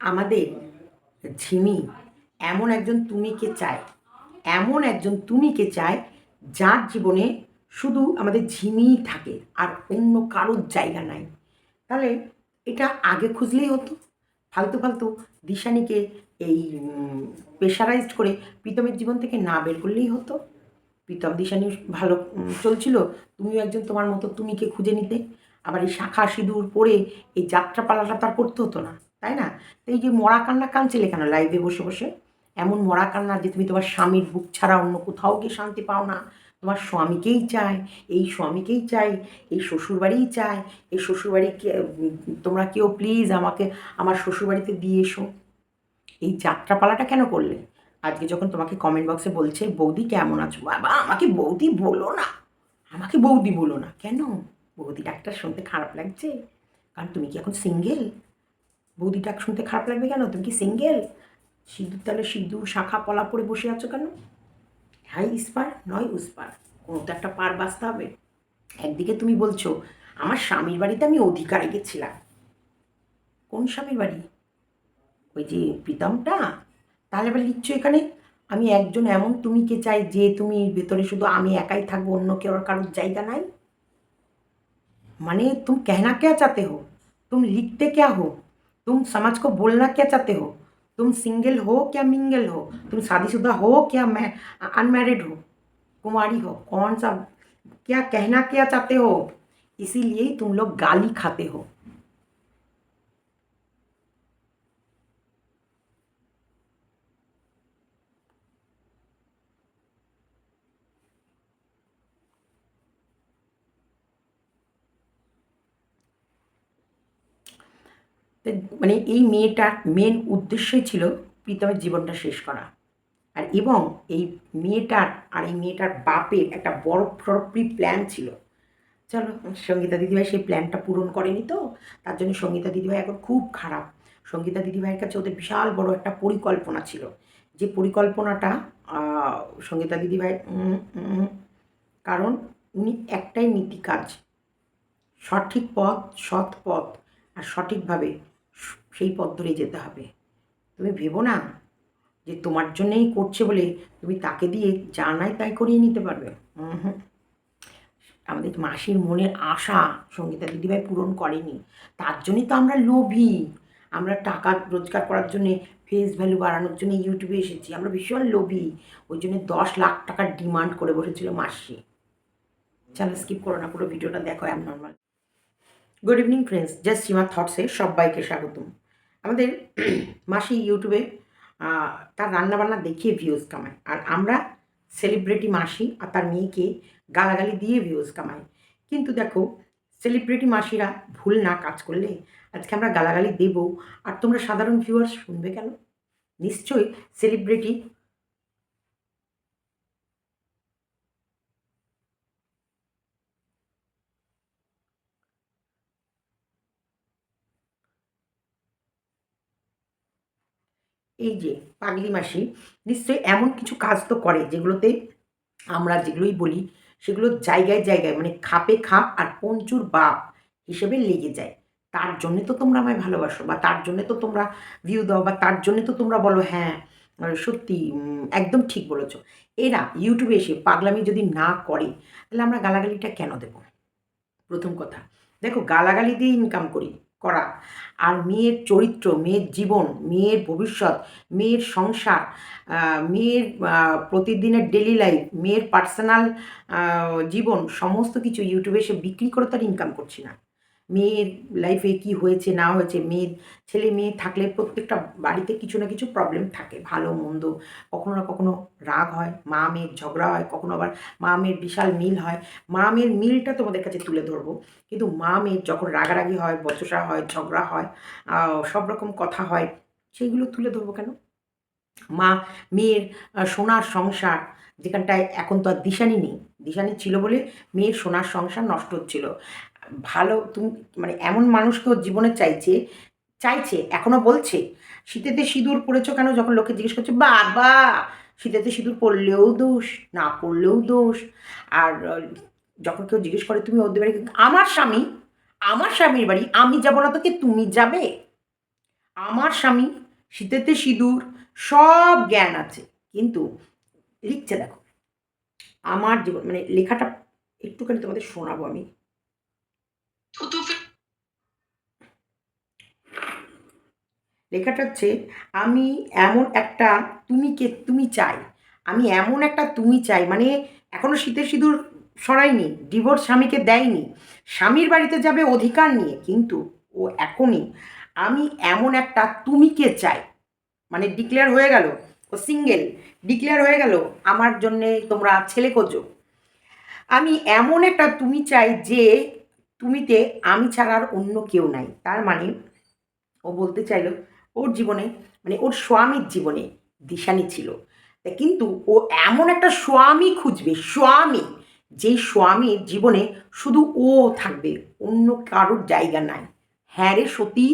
আমাদের ঝিমি এমন একজন তুমিকে চায়, এমন একজন তুমিকে চায় যার জীবনে শুধু আমাদের ঝিমিই থাকে আর অন্য কারোর জায়গা নাই। তাহলে এটা আগে খুঁজলেই হতো। ফালতু ফালতু দিশানিকে এই প্রেশারাইজড করে প্রীতমের জীবন থেকে না বের করলেই হতো। প্রীতম দিশানি ভালো চলছিল, তুমিও একজন তোমার মতো তুমিকে খুঁজে নিতে। আবার এই শাখা সিঁদুর পরে এই যাত্রা পালাটা তার করতে হতো না। তাই না? এই যে মরা কান্না কাঁদছিলে কেন লাইভে বসে বসে? এমন মরা কান্না যে তুমি তোমার স্বামীর বুক ছাড়া অন্য কোথাও গিয়ে শান্তি পাও না। তোমার স্বামীকেই চায় এই স্বামীকেই চাই এই শ্বশুরবাড়িই চায় এই শ্বশুরবাড়িকে উম, তোমরা কেউ প্লিজ আমাকে আমার শ্বশুরবাড়িতে দিয়ে এসো। এই যাত্রাপালাটা কেন করলে? আজকে যখন তোমাকে কমেন্ট বক্সে বলছে বৌদি কেমন আছো? বাবা আমাকে বৌদি বলো না। আমাকে বৌদি বলো না। কেন? বৌদি ডাক্তার শুনতে খারাপ লাগছে। কারণ তুমি কি এখন সিঙ্গেল বৌদিটা শুনতে খারাপ লাগবে কেন? তুমি কি সিঙ্গেল সিঁদুর তাহলে সিঁদুর, শাখা পলা পরে বসে আছো কেন? হ্যাঁ ইস্পার নয় উস্পার। কোনো তো একটা পার বাঁচতে হবে। একদিকে তুমি বলছো, আমার স্বামীর বাড়িতে আমি অধিকারে গেছিলাম কোন স্বামীর বাড়ি? ওই যে প্রীতমটা? তাহলে এবার লিখছো এখানে, আমি একজন এমন তুমি কে চাই যে তুমি ভেতরে শুধু আমি একাই থাকব, অন্য কেউ কারোর জায়গা নাই? মানে তুমি কেহনা কে চাতে হো? তুমি লিখতে কে হো? तुम समाज को बोलना क्या चाहते हो? तुम सिंगल हो क्या मिंगल हो? तुम शादीशुदा हो क्या मैं अनमेरिड हो? कुमारी हो? कौन सा, क्या कहना क्या चाहते हो? इसीलिए तुम लोग गाली खाते हो। মানে এই মেয়েটার মেন উদ্দেশ্যই ছিল প্রীতমের জীবনটা শেষ করা। আর এবং এই মেয়েটার আর এই মেয়েটার বাপের একটা বড় প্রি প্ল্যান ছিল। চলো, সঙ্গীতা দিদিভাই সেই প্ল্যানটা পূরণ করেনি তো, তার জন্য সঙ্গীতা দিদিভাই এখন খুব খারাপ। সঙ্গীতা দিদিভাইয়ের কাছে ওদের বিশাল বড় একটা পরিকল্পনা ছিল। যে পরিকল্পনাটা সঙ্গীতা দিদিভাই কারণ উনি একটাই নীতি কাজ, সঠিক পথ, সৎ পথ, আর সঠিকভাবে সেই পথ ধরে যেতে হবে। তুমি ভেবো না যে তোমার জন্যেই করছে বলে তুমি তাকে দিয়ে যা নাই তাই করিয়ে নিতে পারবে। হুম আমাদের মাসির মনের আশা সঙ্গীতা দিদিভাই পূরণ করেনি। তার জন্যই তো আমরা লোভী। আমরা টাকা রোজগার করার জন্যে ফেস ভ্যালু বাড়ানোর জন্য ইউটিউবে এসেছি। আমরা ভীষণ লোভী। ওই জন্য দশ লাখ টাকার ডিমান্ড করে বসেছিল মাসি। চলো স্কিপ করো না, পুরো ভিডিওটা দেখো abnormal good evening friends just Seema থটসে সবাইকে স্বাগতম। আমাদের মাসি ইউটিউবে তার রান্নাবান্না দেখিয়ে ভিউজ কামায়। আর আমরা সেলিব্রিটি মাসি আর তার মেয়েকে গালাগালি দিয়ে ভিউজ কামাই। কিন্তু দেখো সেলিব্রিটি মাসিরা ভুল না কাজ করলে আজকে আমরা গালাগালি দেব। আর তোমরা সাধারণ ভিউয়ার শুনবে কেন? নিশ্চয়ই সেলিব্রিটি এই যে পাগলি মাসি, নিশ্চয়ই এমন কিছু কাজ তো করে যেগুলোতে আমরা যেগুলোই বলি, সেগুলো জায়গায় জায়গায় মানে খাপে খাপ আর পঞ্চুর বাপ হিসেবে লেগে যায়। তার জন্যে তো তোমরা আমায় ভালোবাসো বা তার জন্যে তো তোমরা ভিউ দাও বা তার জন্যে তো তোমরা বলো হ্যাঁ সত্যি একদম ঠিক বলেছ। এরা ইউটিউবে এসে পাগলামি যদি না করে, তাহলে আমরা গালাগালিটা কেন দেবো? প্রথম কথা, দেখো গালাগালি দিয়ে ইনকাম করি। করা। আর মেয়ের চরিত্র, মেয়ের জীবন, মেয়ের ভবিষ্যৎ, মেয়ের সংসার মেয়ের প্রতিদিনের ডেলি লাইফ মেয়ের পার্সোনাল জীবন, সমস্ত কিছু ইউটিউবে এসে বিক্রি করে তার ইনকাম করছি না। মেয়ের লাইফে কি হয়েছে, না হয়েছে, মেয়ের, ছেলে মেয়ে থাকলে প্রত্যেকটা বাড়িতে কিছু না কিছু প্রবলেম থাকে। ভালো, মন্দ, কখনো না কখনো রাগ হয়, মা মেয়ের ঝগড়া হয়, কখনো আবার মা মেয়ের বিশাল মিল হয়। মা মেয়ের মিলটা তোমাদের কাছে তুলে ধরবো। কিন্তু মা মেয়ের যখন রাগারাগি হয়, বচসা হয়, ঝগড়া হয় সব রকম কথা হয়, সেইগুলো তুলে ধরবো কেন? মা মেয়ের সোনার সংসার যেখানটায় এখন তো আর দিশানি নেই। দিশানি ছিল বলে মেয়ের সোনার সংসার নষ্ট হচ্ছিল। ভালো, তুমি মানে এমন মানুষকেও জীবনে চাইছে চাইছে, এখনও বলছে, শীতেতে সিঁদুর পড়েছো কেন? যখন লোকে জিজ্ঞেস করছে, বাবা, শীতেতে সিঁদুর পড়লেও দোষ, না পড়লেও দোষ। আর, যখন কেউ জিজ্ঞেস করে, তুমি ওদের বাড়ি আমার স্বামী, আমার স্বামীর বাড়ি, আমি যাব না তোকে, তুমি যাবে? আমার স্বামী, শীতেতে সিঁদুর, সব জ্ঞান আছে, কিন্তু লিখছে দেখো, আমার জীবন মানে লেখাটা একটুখানি তোমাদের শোনাবো আমি। লেখাটা হচ্ছে, আমি এমন একটা তুমিকে তুমি চাই। আমি এমন একটা তুমি চাই। মানে এখনও শীতের সিঁদুর সরাইনি ডিভোর্স স্বামীকে দেয়নি, স্বামীর বাড়িতে যাবে অধিকার নিয়ে। কিন্তু ও এখনই, আমি এমন একটা তুমিকে চাই। মানে ডিক্লেয়ার হয়ে গেল, ও সিঙ্গেল, ডিক্লেয়ার হয়ে গেল, আমার জন্যে তোমরা ছেলে খোঁজো। আমি এমন একটা তুমি চাই যে তুমিতে আমি ছাড়া আর অন্য কেউ নাই। তার মানে ও বলতে চাইলো, ওর জীবনে মানে ওর স্বামীর জীবনে দিশানি ছিল। কিন্তু ও এমন একটা স্বামী খুঁজবে, স্বামী যেই স্বামীর জীবনে শুধু ও থাকবে, অন্য কারোর জায়গা নাই। হ্যাঁ রে সতী,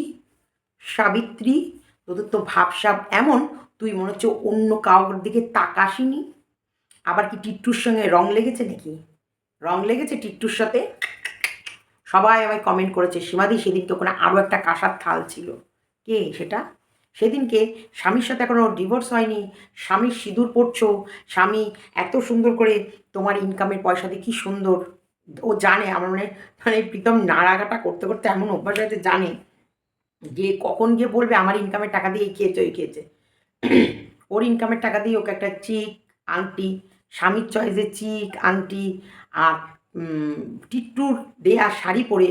সাবিত্রী তোদের তো ভাবসাব, এমন তুই মনে হচ্ছে অন্য কাউর দিকে তাকাসিনি? আবার কি টিট্টুর সঙ্গে রং লেগেছে নাকি? রং লেগেছে টিট্টুর সাথে? সবাই আমায় কমেন্ট করেছে, সীমাদি সেদিনকে ওখানে আরও একটা কাঁসার থাল ছিল। কে সেটা? সেদিনকে স্বামীর সাথে এখনও ডিভোর্স হয়নি স্বামীর সিঁদুর পড়ছো, স্বামী এত সুন্দর করে তোমার ইনকামের পয়সা দিয়ে কী সুন্দর। ও জানে, আমার মানে মানে প্রীতম নাড়াঘাটা করতে করতে এমন অভ্যাস আছে জানে। যে কখন গিয়ে বলবে, আমার ইনকামের টাকা দিয়ে খেয়েছে, ওই খেয়েছে। ওর ইনকামের টাকা দিয়ে ওকে একটা চিক আংটি, স্বামীর চয়েসে চিক আংটি, আর টিট্টুর দেয়া শাড়ি পরে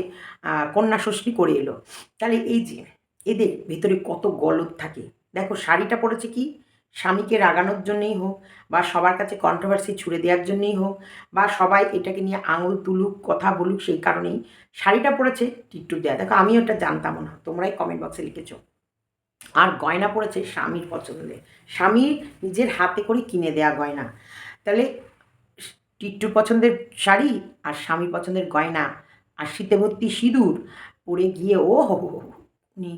কন্যা ষষ্ঠী করে এলো। তাহলে এই যে, এদের ভেতরে কত গলদ থাকে। দেখো, শাড়িটা পরেছে কি? স্বামীকে রাগানোর জন্যেই হোক, বা সবার কাছে কন্ট্রোভার্সি ছুড়ে দেওয়ার জন্যেই হোক, বা সবাই এটাকে নিয়ে আঙুল তুলুক, কথা বলুক, সেই কারণেই শাড়িটা পরেছে টিট্টুর দেয়া। দেখো আমি ওটা জানতাম না, তোমরাই কমেন্ট বক্সে লিখেছো। আর গয়না পড়েছে স্বামীর পছন্দে স্বামীর নিজের হাতে করে কিনে দেয়া গয়না। তাহলে টিট্টুর পছন্দের শাড়ি আর স্বামী পছন্দের গয়না আর শীতে ভর্তি সিঁদুর পরে গিয়ে ও হো উনি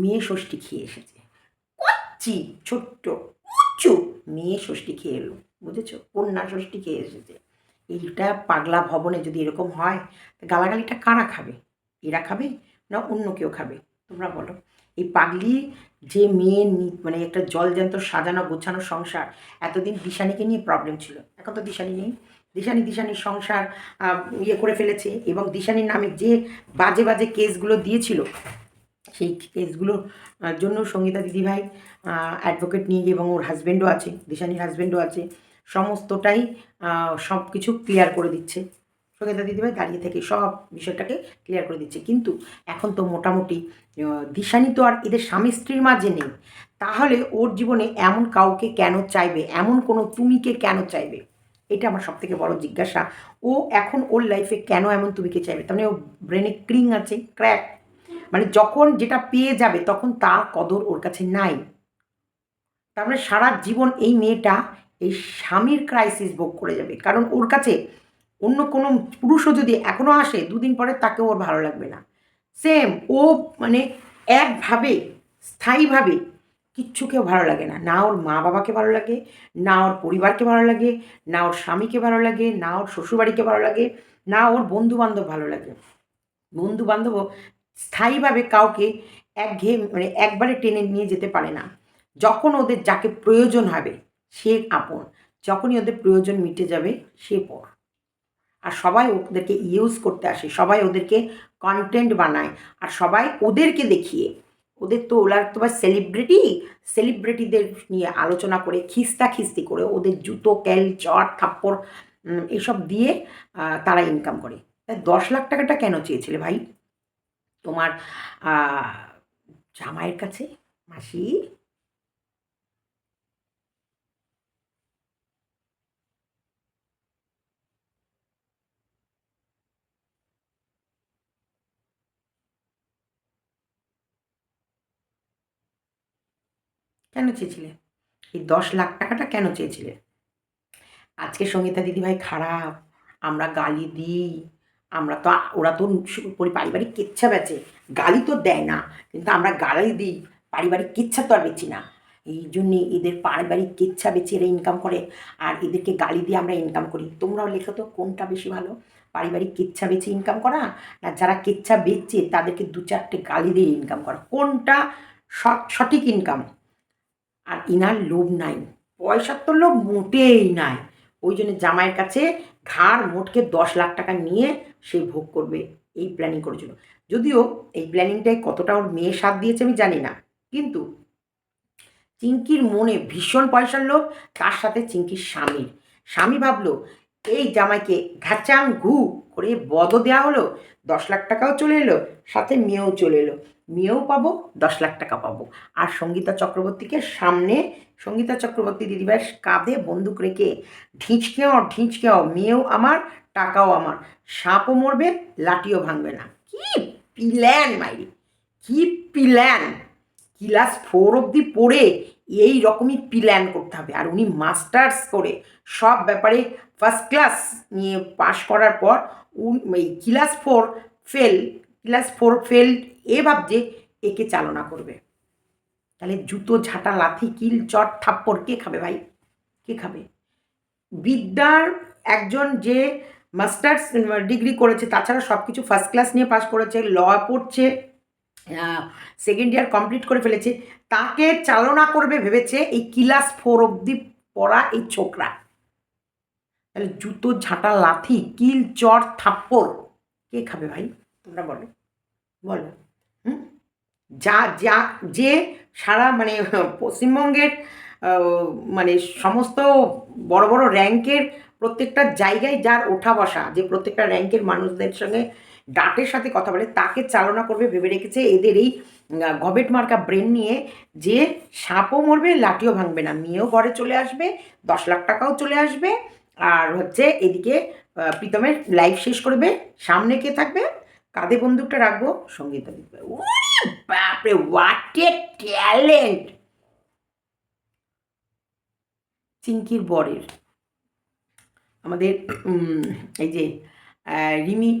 মেয়ে ষষ্ঠী খেয়ে এসেছে। কচ্ছি ছোট্ট উচ্চু মেয়ে ষষ্ঠী খেয়ে এলো, বুঝেছ? কন্যা ষষ্ঠী খেয়ে এসেছে। এইটা পাগলা ভবনে যদি এরকম হয় গালাগালিটা কারা খাবে? এরা খাবে না অন্য কেউ খাবে? তোমরা বলো। এই পাগলি যে মেয়ে মানে একটা জলজান্ত সাজানো গোছানো সংসার, এতদিন দিশানিকে নিয়ে প্রবলেম ছিল। এখন তো দিশানি নেই। দিশানি দিশানির সংসার ইয়ে করে ফেলেছে এবং দিশানির নামে যে বাজে বাজে কেসগুলো দিয়েছিল, সেই কেসগুলোর জন্য সঙ্গীতা দিদিভাই অ্যাডভোকেট নিয়ে গিয়ে এবং ওর হাজব্যান্ডও আছে, দিশানির হাজব্যান্ডও আছে, সমস্তটাই সব কিছু ক্লিয়ার করে দিচ্ছে। সঙ্গীতা দিদিভাই দাঁড়িয়ে থেকে সব বিষয়টাকে ক্লিয়ার করে দিচ্ছে। কিন্তু এখন তো মোটামুটি দিশানি তো আর এদের স্বামী স্ত্রীর মাঝে নেই। তাহলে ওর জীবনে এমন কাউকে কেন চাইবে? এমন কোনো তুমিকে কেন চাইবে? এটা আমার সব থেকে বড় জিজ্ঞাসা। ও এখন ওর লাইফে কেন এমন তুমিকে চাইবে? তার মানে ও ব্রেনে ক্রিং আছে ক্র্যাক মানে যখন যেটা পেয়ে যাবে, তখন তার কদর ওর কাছে নাই। তার মানে সারা জীবন এই মেয়েটা এই স্বামীর ক্রাইসিস ভোগ করে যাবে। কারণ ওর কাছে অন্য কোনো পুরুষও যদি এখনও আসে, দুদিন পরে তাকে ওর ভালো লাগবে না। সেম ও মানে একভাবে, স্থায়ীভাবে কিচ্ছুকেও ভালো লাগে না। না ওর মা বাবাকে ভালো লাগে, না ওর পরিবারকে ভালো লাগে, না ওর স্বামীকে ভালো লাগে, না ওর শ্বশুরবাড়িকে ভালো লাগে, না ওর বন্ধু বান্ধব ভালো লাগে। বন্ধু বান্ধবও স্থায়ীভাবে কাউকে একঘেয়ে মানে একবারে টেনে নিয়ে যেতে পারে না। যখন ওদের যাকে প্রয়োজন হবে, সে আপন। যখনই ওদের প্রয়োজন মিটে যাবে, সে পর। আর সবাই ওদেরকে ইউজ করতে আসে, সবাই ওদেরকে কন্টেন্ট বানায়, আর সবাই ওদেরকে দেখিয়ে ওদের তো ওরা তোমার সেলিব্রিটি সেলিব্রিটিদের নিয়ে আলোচনা করে, খিস্তা খিস্তি করে ওদের জুতো, ক্যাল, চট, থাপ্পড় এসব দিয়ে তারা ইনকাম করে। তাই দশ লাখ টাকাটা কেন চেয়েছিলে ভাই? তোমার জামাইয়ের কাছে? মাসি? কেন চেয়েছিলে? এই দশ লাখ টাকাটা কেন চেয়েছিলে? আজকে সঙ্গীতা দিদিভাই খারাপ, আমরা গালি দিই, আমরা তো, ওরা তো পারিবারিক কেচ্ছা বেচে, গালি তো দেয় না, কিন্তু আমরা গালি দিই, পারিবারিক কেচ্ছা তো আর বেচি না। এই জন্যে এদের পারিবারিক কেচ্ছা বেচে এরা ইনকাম করে, আর এদেরকে গালি দিয়ে আমরা ইনকাম করি। তোমরাও লেখো তো, কোনটা বেশি ভালো? পারিবারিক কেচ্ছা বেচে ইনকাম করা, না যারা কেচ্ছা বেচছে তাদেরকে দু চারটে গালি দিয়ে ইনকাম করা? কোনটা সঠিক ইনকাম আর ইনার লোভ নাই। পয়সার তো লোভ মোটেই নাই। ওই জন্য জামাইয়ের কাছে ঘাড় মোটকে দশ লাখ টাকা নিয়ে সে ভোগ করবে এই প্ল্যানিং করেছিল যদিও এই প্ল্যানিংটায় কতটা ওর মেয়ে সাথ দিয়েছে আমি জানি না। কিন্তু চিঙ্কির মনে ভীষণ পয়সার লোভ, তার সাথে চিঙ্কির স্বামীর স্বামী ভাবলো, এই জামাইকে ঘাচাং ঘু করে বদও দেওয়া হলো, দশ লাখ টাকাও চলে এলো, সাথে মেয়েও চলে এলো। মেয়েও পাবো, দশ লাখ টাকা পাবো। আর সঙ্গীতা চক্রবর্তীকে সামনে, সঙ্গীতা চক্রবর্তী দিদিভাইয়ের কাঁধে বন্দুক রেখে ঢিঁচকেও ঢিঁচকেও, মেয়েও আমার, টাকাও আমার। সাপও মরবে, লাঠিও ভাঙবে না। কি প্ল্যান মাইরি? কি প্ল্যান ক্লাস ফোর অবধি পড়ে এই রকমই প্ল্যান করতে হবে। আর উনি মাস্টার্স করে সব ব্যাপারে ফার্স্ট ক্লাস নিয়ে পাশ করার পর উন, এই class four fail class four fail এ ভাবছে, একে চালনা করবে। তাহলে জুতো, ঝাঁটা, লাথি, কিল, চট, থাপ্পড় কে খাবে ভাই? কে খাবে? বিদ্যার একজন যে মাস্টার্স ডিগ্রি করেছে, তাছাড়া সব কিছু ফার্স্ট ক্লাস নিয়ে পাশ করেছে ল পড়ছে সেকেন্ড ইয়ার কমপ্লিট করে ফেলেছে, তাকে চালনা করবে ভেবেছে এই ক্লাস ফোর অবধি পড়া এই ছোকরা। তাহলে জুতো, ঝাঁটা, লাথি, কিল, চট, থাপ্পড় কে খাবে ভাই? তোমরা বলো। বলো। যা যা, যে সারা মানে পশ্চিমবঙ্গের মানে সমস্ত বড় বড় র্যাঙ্কের প্রত্যেকটা জায়গায় যার ওঠা বসা, যে প্রত্যেকটা র্যাঙ্কের মানুষদের সঙ্গে ডাটের সাথে কথা বলে, তাকে চালনা করবে, ভেবে রেখেছে এদের এই গবেট মার্কা ব্রেন নিয়ে যে সাপও মরবে, লাঠিও ভাঙবে না। মেয়েও ঘরে চলে আসবে, দশ লাখ টাকাও চলে আসবে, আর হচ্ছে এদিকে প্রীতমের লাইফ শেষ করবে, সামনে কে থাকবে? কাঁধে বন্দুকটা রাখব, সঙ্গীতা বাপরে হোয়াট এ ট্যালেন্ট চিঙ্কির বরের। আমাদের এই যে রিমি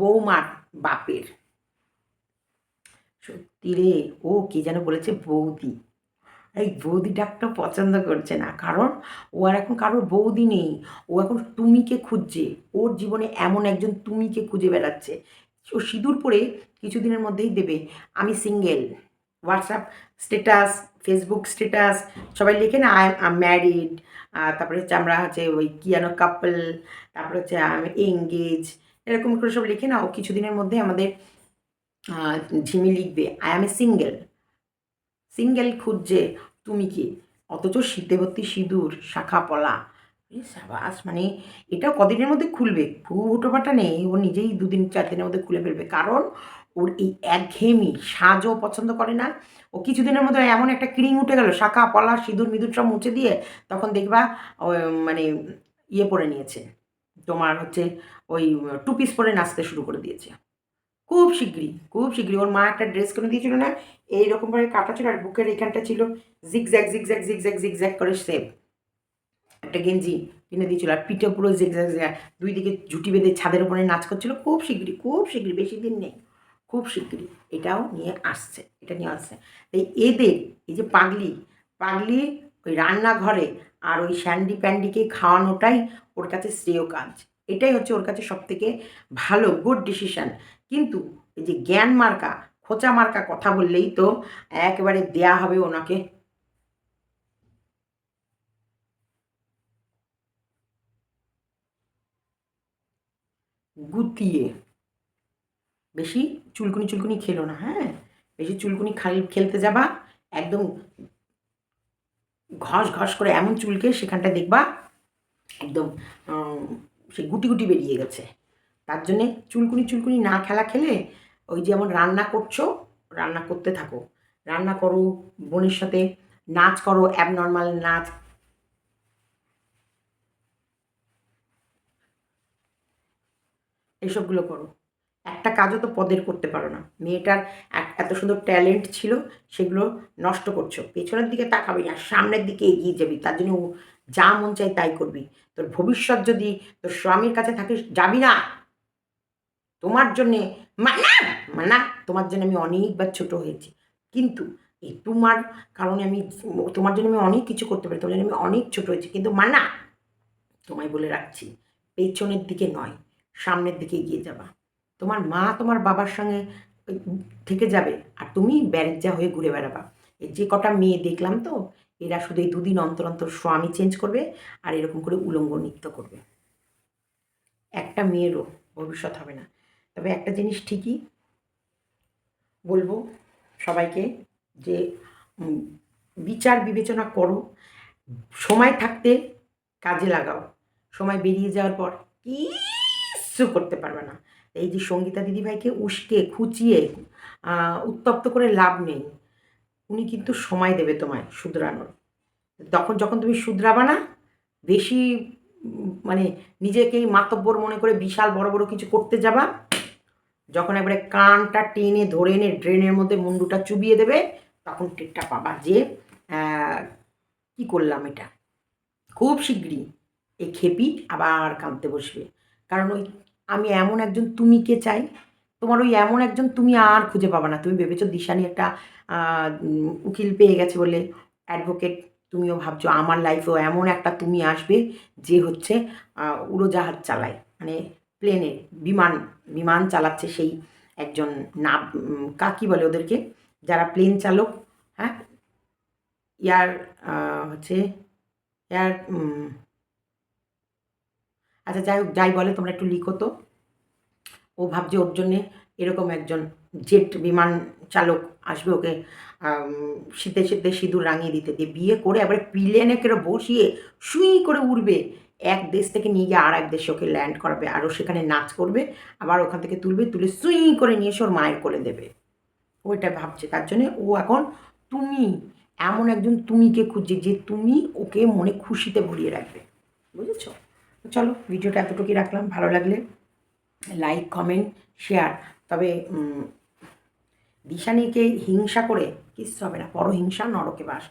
বৌমার বাপের। সত্যি রে, ও কে যেন বলেছে বৌদি। এই বৌদি ডাকটা পছন্দ করছে না। কারণ ও আর এখন কারোর বৌদি নেই। ও এখন তুমিকে খুঁজছে। ওর জীবনে এমন একজন তুমিকে খুঁজে বেড়াচ্ছে। ও সিঁদুর পরে কিছুদিনের মধ্যেই দেবে। আমি single WhatsApp status Facebook status সবাই লেখে না আই আম ম্যারিড তারপরে হচ্ছে আমরা হচ্ছে ওই কি যেন কাপল তারপরে হচ্ছে এঙ্গেজ এরকম করে সব লেখে না। ও কিছুদিনের মধ্যে আমাদের ঝিমি লিখবে I am a single single খুঁজছে, তুমি কি? অথচ শীতে ভর্তি সিঁদুর, শাখা পলা। সাবাস মানে এটা কদিনের মধ্যে খুলবে? খুব হুটোপাটা নেই, ও নিজেই দুদিন, চার দিনের মধ্যে খুলে ফেলবে। কারণ ওর এই একঘেয়েমি, সাজও পছন্দ করে না। ও কিছুদিনের মধ্যে এমন একটা ক্রিং উঠে গেল, শাখা পলা, সিঁদুর মিঁদুর সব মুছে দিয়ে তখন দেখবা মানে ইয়ে পরে নিয়েছে। তোমার হচ্ছে ওই টু পিস পরে নাচতে শুরু করে দিয়েছে। খুব শীঘ্রই খুব শীঘ্রই ওর মা একটা ড্রেস কিনে দিয়েছিল না এইরকমভাবে কাটা ছিল আর বুকের এখানটা ছিল জিগজ্যাগ জিগজ্যাগ জিগজ্যাগ জিগজ্যাগ করে সেভ একটা গেঞ্জি কিনে দিয়েছিল আর পিঠে পুরো জিগজ্যাগ দুই দিকে ঝুটি বেঁধে ছাদের উপরে নাচ করছিল। খুব শীঘ্রই খুব শীঘ্রই বেশি দিন নেই। খুব শীঘ্রই এটাও নিয়ে আসছে, এটা নিয়ে আসছে। এই এদের, এই যে পাগলি পাগলি ওই রান্নাঘরে আর ওই স্যান্ডি প্যান্ডিকে খাওয়ানোটাই ওর কাছে শ্রেয় কাজ। এটাই হচ্ছে ওর কাছে সব থেকে ভালো গুড ডিসিশন কিন্তু এই যে জ্ঞান মার্কা, খোঁচা মার্কা কথা বললেই তো একেবারে দেয়া হবে ওনাকে। গুতিয়ে। বেশি চুলকুনি চুলকুনি খেলো না হ্যাঁ? বেশি চুলকুনি খাল, খেলতে যাবা, একদম ঘস ঘস করে এমন চুলকে সেখানটা দেখবা, একদম সে গুটি গুটি বেরিয়ে গেছে। তার জন্যে চুলকুনি চুলকুনি না খেলা খেলে ওই যেমন রান্না করছ, রান্না করতে থাকো। রান্না করো, বোনের সাথে নাচ করো অ্যাবনর্মাল নাচ। এইসবগুলো করো। একটা কাজও তো পদের করতে পারো না। মেয়েটার এত সুন্দর ট্যালেন্ট ছিল, সেগুলো নষ্ট করছ। পেছনের দিকে তাকাবি না, সামনের দিকে এগিয়ে যাবি, তার জন্য যা মন চাই তাই করবি। তোর ভবিষ্যৎ যদি তোর স্বামীর কাছে থাকিস, যাবি না। তোমার জন্যে মানা মানা তোমার জন্য আমি অনেকবার ছোট হয়েছি। কিন্তু এই তোমার কারণে আমি, তোমার জন্য আমি অনেক কিছু করতে পারি, তোমার জন্য আমি অনেক ছোট হয়েছি। কিন্তু মানা তোমায় বলে রাখছি, পেছনের দিকে নয়, সামনের দিকে এগিয়ে যাবা। তোমার মা তোমার বাবার সঙ্গে থেকে যাবে আর তুমি ব্যারেজা হয়ে ঘুরে বেড়াবা। এই যে কটা মেয়ে দেখলাম তো, এরা শুধু এই দুদিন অন্তর অন্তর স্বামী চেঞ্জ করবে আর এরকম করে উলঙ্গ নৃত্য করবে। একটা মেয়েরও ভবিষ্যৎ হবে না। তবে একটা জিনিস ঠিকই বলব সবাইকে যে বিচার বিবেচনা করো। সময় থাকতে কাজে লাগাও। সময় বেরিয়ে যাওয়ার পর কিচ্ছু করতে পারবে না। এই যে সঙ্গীতা দিদিভাইকে উস্কে, খুঁচিয়ে উত্তপ্ত করে লাভ নেই। উনি কিন্তু সময় দেবে তোমায় শুধরানোর। তখন যখন তুমি শুধরাবা না, বেশি মানে নিজেকেই মাতব্বর মনে করে বিশাল বড় বড় কিছু করতে যাবা, যখন একবারে কানটা টেনে ধরে এনে ড্রেনের মধ্যে মুন্ডুটা চুবিয়ে দেবে, তখন টেরটা পাবা যে কি করলাম এটা? খুব শীঘ্রই এই খেপি আবার কাঁদতে বসবে। কারণ ওই আমি এমন একজন তুমিকে চাই। তোমার ওই এমন একজন তুমি আর খুঁজে পাবা না। তুমি ভেবেছো দিশানি একটা উকিল পেয়ে গেছে বলে অ্যাডভোকেট তুমিও ভাবছ, আমার লাইফেও এমন একটা তুমি আসবে যে হচ্ছে উড়োজাহাজ চালায়। মানে প্লেনে বিমান বিমান চালাচ্ছে সেই একজন না কাকি বলে ওদেরকে, যারা প্লেন চালক হ্যাঁ? ইয়ার হচ্ছে এয়ার আচ্ছা যাই হোক, যাই বলে, তোমরা একটু লিখো তো। ও ভাবছে ওর জন্যে এরকম একজন জেট বিমান চালক আসবে ওকে শীতে শীতে সিঁদুর রাঙিয়ে দিতে। দিয়ে বিয়ে করে এবারে প্লেনে করে বসিয়ে সুই করে উড়বে। এক দেশ থেকে নিয়ে গিয়ে আর এক দেশে ওকে ল্যান্ড করাবে আরও সেখানে নাচ করবে, আবার ওখান থেকে তুলবে, তুলে সুই করে নিয়ে এসে ওর মায়ের কোলে দেবে। ওইটা ভাবছে, তার জন্যে ও এখন তুমি, এমন একজন তুমিকে খুঁজছে যে তুমি ওকে মনে খুশিতে ভরিয়ে রাখবে। বুঝেছ? চলো ভিডিওটা এতটুকুই রাখলাম। ভালো লাগলে লাইক কমেন্ট শেয়ার তবে দিশানিকে হিংসা করে কিচ্ছু হবে না। পরহিংসা নরকে বাস।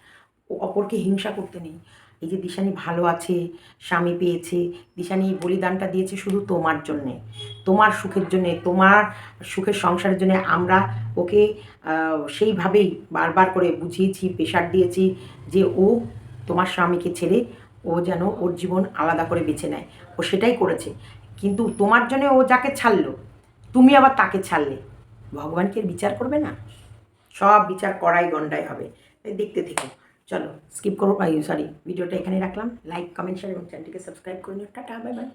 অপরকে হিংসা করতে নেই। এই যে দিশানি ভালো আছে, স্বামী পেয়েছে, দিশানি বলিদানটা দিয়েছে শুধু তোমার জন্যে। তোমার সুখের জন্যে, তোমার সুখের সংসারের জন্যে আমরা ওকে সেইভাবেই বারবার করে বুঝিয়েছি প্রেশার দিয়েছি যে ও তোমার স্বামীকে ছেড়ে ও যেন ওর জীবন আলাদা করে বেছে নেয়। ও সেটাই করেছে। কিন্তু তোমার জন্য ও যাকে ছাড়লো, তুমি আবার তাকে ছাড়লে। ভগবানকে বিচার করবে না? সব বিচার করাই গন্ডাই হবে। তাই দেখতে থেকো। চলো স্কিপ করো সরি ভিডিওটা এখানে রাখলাম। লাইক কমেন্ট শেয়ার এবং চ্যানেলটিকে সাবস্ক্রাইব করে নিও। Tata bye bye